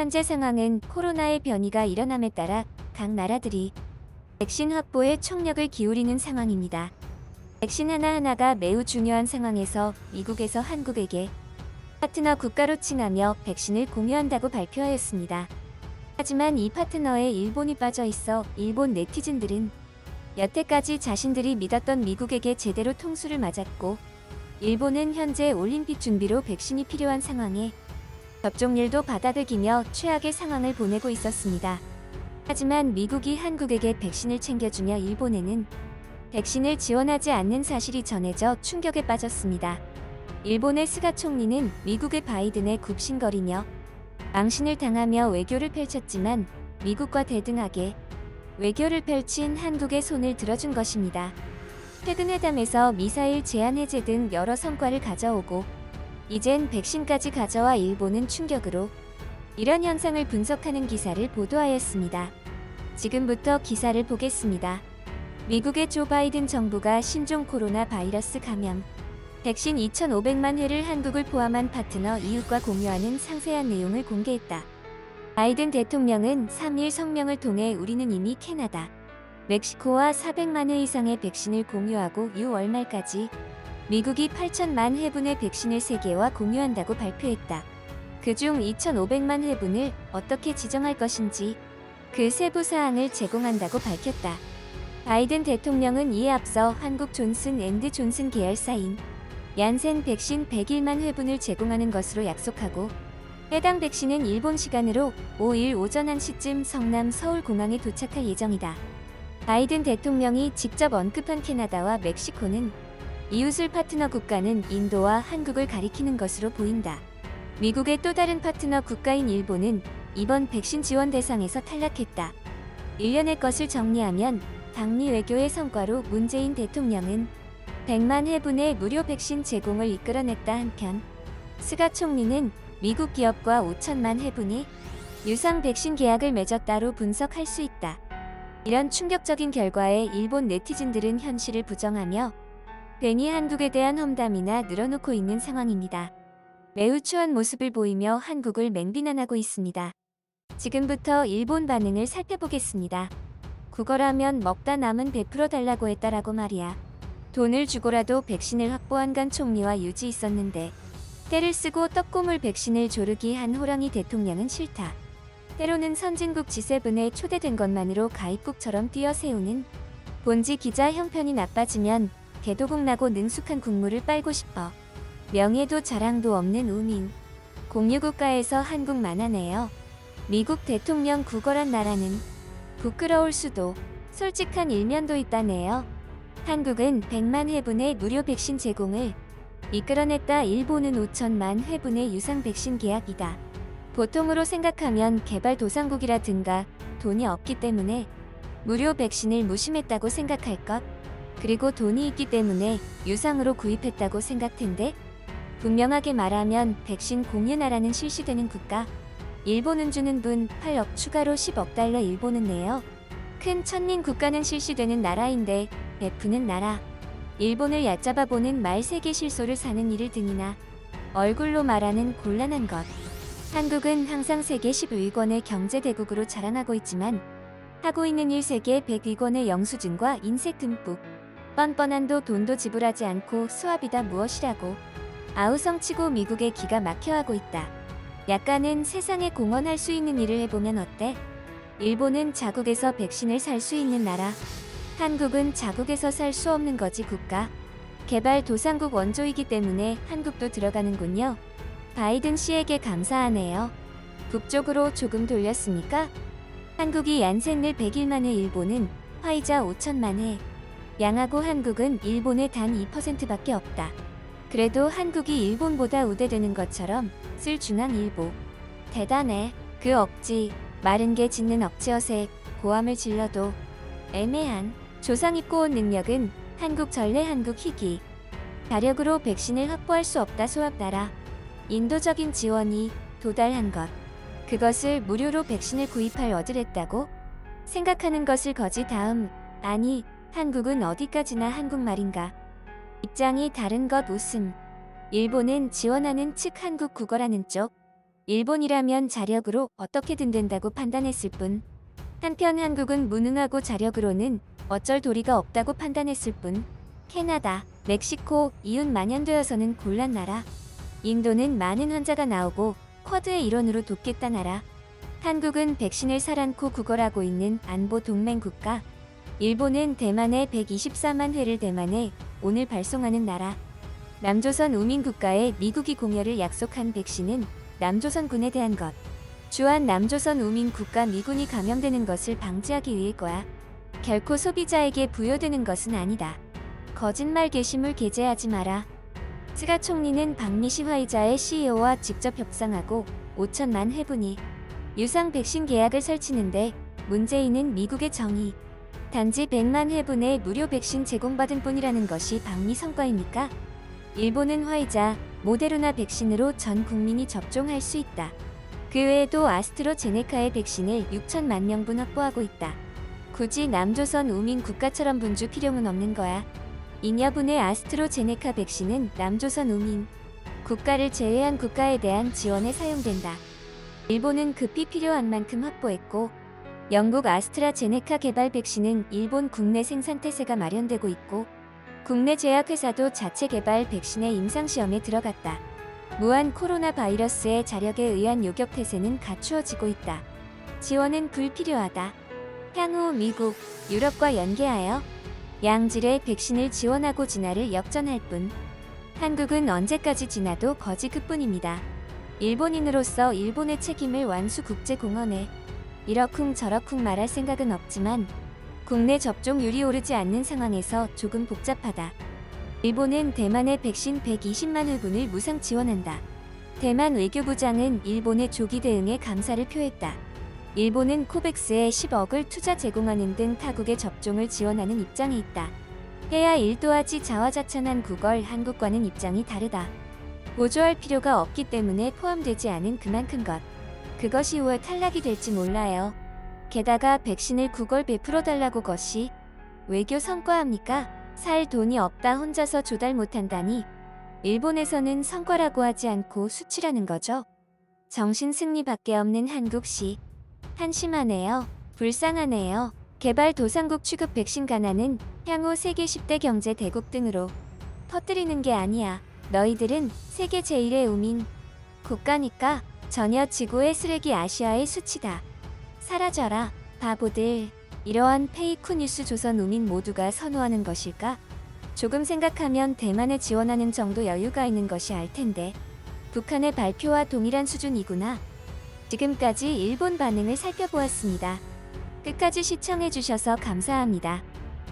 현재 상황은 코로나의 변이가 일어남에 따라 각 나라들이 백신 확보에 총력을 기울이는 상황입니다. 백신 하나하나가 매우 중요한 상황에서 미국에서 한국에게 파트너 국가로 칭하며 백신을 공유한다고 발표하였습니다. 하지만 이 파트너에 일본이 빠져 있어 일본 네티즌들은 여태까지 자신들이 믿었던 미국에게 제대로 통수를 맞았고 일본은 현재 올림픽 준비로 백신이 필요한 상황에 접종률도 바닥을 최악의 상황을 보내고 있었습니다. 하지만 미국이 한국에게 백신을 챙겨주며 일본에는 백신을 지원하지 않는 사실이 전해져 충격에 빠졌습니다. 일본의 스가 총리는 미국의 바이든에 굽신거리며 망신을 당하며 외교를 펼쳤지만 미국과 대등하게 외교를 펼친 한국의 손을 들어준 것입니다. 최근 회담에서 미사일 제한 해제 등 여러 성과를 가져오고 이젠 백신까지 가져와 일본은 충격으로 이런 현상을 분석하는 기사를 보도하였습니다. 지금부터 기사를 보겠습니다. 미국의 조 바이든 정부가 신종 코로나 바이러스 감염 백신 2,500만 회를 한국을 포함한 파트너 이웃과 공유하는 상세한 내용을 공개했다. 바이든 대통령은 3일 성명을 통해 우리는 이미 캐나다, 멕시코와 400만 회 이상의 백신을 공유하고 6월 말까지 미국이 8천만 회분의 백신을 세계와 공유한다고 발표했다. 그중 2,500만 회분을 어떻게 지정할 것인지 그 세부 사항을 제공한다고 밝혔다. 바이든 대통령은 이에 앞서 한국 존슨 앤드 존슨 계열사인 얀센 백신 101만 회분을 제공하는 것으로 약속하고 해당 백신은 일본 시간으로 5일 오전 1시쯤 성남 서울공항에 도착할 예정이다. 바이든 대통령이 직접 언급한 캐나다와 멕시코는 이웃을 파트너 국가는 인도와 한국을 가리키는 것으로 보인다. 미국의 또 다른 파트너 국가인 일본은 이번 백신 지원 대상에서 탈락했다. 일련의 것을 정리하면 방미 외교의 성과로 문재인 대통령은 100만 회분의 무료 백신 제공을 이끌어냈다 한편 스가 총리는 미국 기업과 5천만 회분이 유상 백신 계약을 맺었다로 분석할 수 있다. 이런 충격적인 결과에 일본 네티즌들은 현실을 부정하며 괜히 한국에 대한 험담이나 늘어놓고 있는 상황입니다. 매우 추한 모습을 보이며 한국을 맹비난하고 있습니다. 지금부터 일본 반응을 살펴보겠습니다. 국어라면 먹다 남은 베풀어 달라고 했다라고 말이야. 돈을 주고라도 백신을 확보한 간 총리와 유지 있었는데 때를 쓰고 떡고물 백신을 조르기 한 호랑이 대통령은 싫다. 때로는 선진국 G7에 초대된 것만으로 가입국처럼 뛰어세우는 본지 기자 형편이 나빠지면 개도국 나고 능숙한 국물을 빨고 싶어. 명예도 자랑도 없는 우민. 공유국가에서 한국만 하네요. 미국 대통령 국어란 나라는 부끄러울 수도 솔직한 일면도 있다네요. 한국은 100만 회분의 무료 백신 제공을 이끌어냈다 일본은 5천만 회분의 유상 백신 계약이다. 보통으로 생각하면 개발도상국이라든가 돈이 없기 때문에 무료 백신을 무심했다고 생각할 것. 그리고 돈이 있기 때문에 유상으로 구입했다고 생각텐데 분명하게 말하면 백신 공유 나라는 실시되는 국가. 일본은 주는 분 8억 추가로 10억 달러 일본은 내요. 큰 천민 국가는 실시되는 나라인데 베푸는 나라. 일본을 얕잡아 보는 말 세계 실소를 사는 이를 등이나 얼굴로 말하는 곤란한 것. 한국은 항상 세계 10위권의 경제 대국으로 자랑하고 있지만 하고 있는 일 세계 100위권의 영수증과 인색 듬뿍 뻔뻔한도 돈도 지불하지 않고 수합이다 무엇이라고 아우성치고 미국의 기가 막혀하고 있다. 약간은 세상에 공헌할 수 있는 일을 해보면 어때? 일본은 자국에서 백신을 살 수 있는 나라. 한국은 자국에서 살 수 없는 거지 국가. 개발 도상국 원조이기 때문에 한국도 들어가는군요. 바이든 씨에게 감사하네요. 북쪽으로 조금 돌렸습니까? 한국이 얀센을 101만 회 일본은 화이자 5천만 회. 양하고 한국은 일본의 단 2%밖에 없다. 그래도 한국이 일본보다 우대되는 것처럼 쓸 중앙일보. 대단해. 그 억지, 마른 게 짖는 억지어색, 고함을 질러도 애매한 조상 입고 온 능력은 한국 전래 한국 희귀. 자력으로 백신을 확보할 수 없다 소합 나라. 인도적인 지원이 도달한 것. 그것을 무료로 백신을 구입할 어드랬다고? 생각하는 것을 거지 다음, 아니, 한국은 어디까지나 한국말인가. 입장이 다른 것 웃음. 일본은 지원하는 측 한국 국어라는 쪽. 일본이라면 자력으로 어떻게든 된다고 판단했을 뿐. 한편 한국은 무능하고 자력으로는 어쩔 도리가 없다고 판단했을 뿐. 캐나다, 멕시코, 이웃 만연되어서는 곤란 나라. 인도는 많은 환자가 나오고 쿼드의 일원으로 돕겠다 나라. 한국은 백신을 살안고 구걸하고 있는 안보 동맹 국가. 일본은 대만에 124만 회를 대만에 오늘 발송하는 나라. 남조선 우민 국가에 미국이 공여를 약속한 백신은 남조선군에 대한 것. 주한 남조선 우민 국가 미군이 감염되는 것을 방지하기 위해 거야. 결코 소비자에게 부여되는 것은 아니다. 거짓말 게시물 게재하지 마라. 스가 총리는 박미시 화이자의 CEO와 직접 협상하고 5천만 회분이 유상 백신 계약을 설치는데 문재인은 미국의 정의. 단지 100만 회분의 무료 백신 제공받은 뿐이라는 것이 방미 성과입니까? 일본은 화이자, 모데르나 백신으로 전 국민이 접종할 수 있다. 그 외에도 아스트로제네카의 백신을 6천만 명분 확보하고 있다. 굳이 남조선 우민 국가처럼 분주 필요는 없는 거야. 잉여분의 아스트로제네카 백신은 남조선 우민 국가를 제외한 국가에 대한 지원에 사용된다. 일본은 급히 필요한 만큼 확보했고 영국 아스트라제네카 개발 백신은 일본 국내 생산 태세가 마련되고 있고 국내 제약회사도 자체 개발 백신의 임상시험에 들어갔다. 무한 코로나 바이러스의 자력에 의한 요격 태세는 갖추어지고 있다. 지원은 불필요하다. 향후 미국, 유럽과 연계하여 양질의 백신을 지원하고 진화를 역전할 뿐. 한국은 언제까지 지나도 거지 그뿐입니다. 일본인으로서 일본의 책임을 완수 국제공헌에 이러쿵 저러쿵 말할 생각은 없지만 국내 접종률이 오르지 않는 상황에서 조금 복잡하다. 일본은 대만의 백신 120만 회분을 무상 지원한다. 대만 외교부장은 일본의 조기 대응에 감사를 표했다. 일본은 코백스에 10억을 투자 제공하는 등 타국의 접종을 지원하는 입장이 있다. 해야 일도하지 자화자찬한 국걸 한국과는 입장이 다르다. 보조할 필요가 없기 때문에 포함되지 않은 그만큼 것. 그것이 후에 탈락이 될지 몰라요. 게다가 백신을 국월 베풀어 달라고 것이 외교 성과합니까? 살 돈이 없다 혼자서 조달 못한다니. 일본에서는 성과라고 하지 않고 수치라는 거죠. 정신 승리밖에 없는 한국시. 한심하네요. 불쌍하네요. 개발 도상국 취급 백신 가난은 향후 세계 10대 경제 대국 등으로 퍼뜨리는 게 아니야. 너희들은 세계 제1의 우민 국가니까 전혀 지구의 쓰레기 아시아의 수치다. 사라져라, 바보들. 이러한 페이크 뉴스 조선 우민 모두가 선호하는 것일까? 조금 생각하면 대만에 지원하는 정도 여유가 있는 것이 알 텐데. 북한의 발표와 동일한 수준이구나. 지금까지 일본 반응을 살펴보았습니다. 끝까지 시청해주셔서 감사합니다.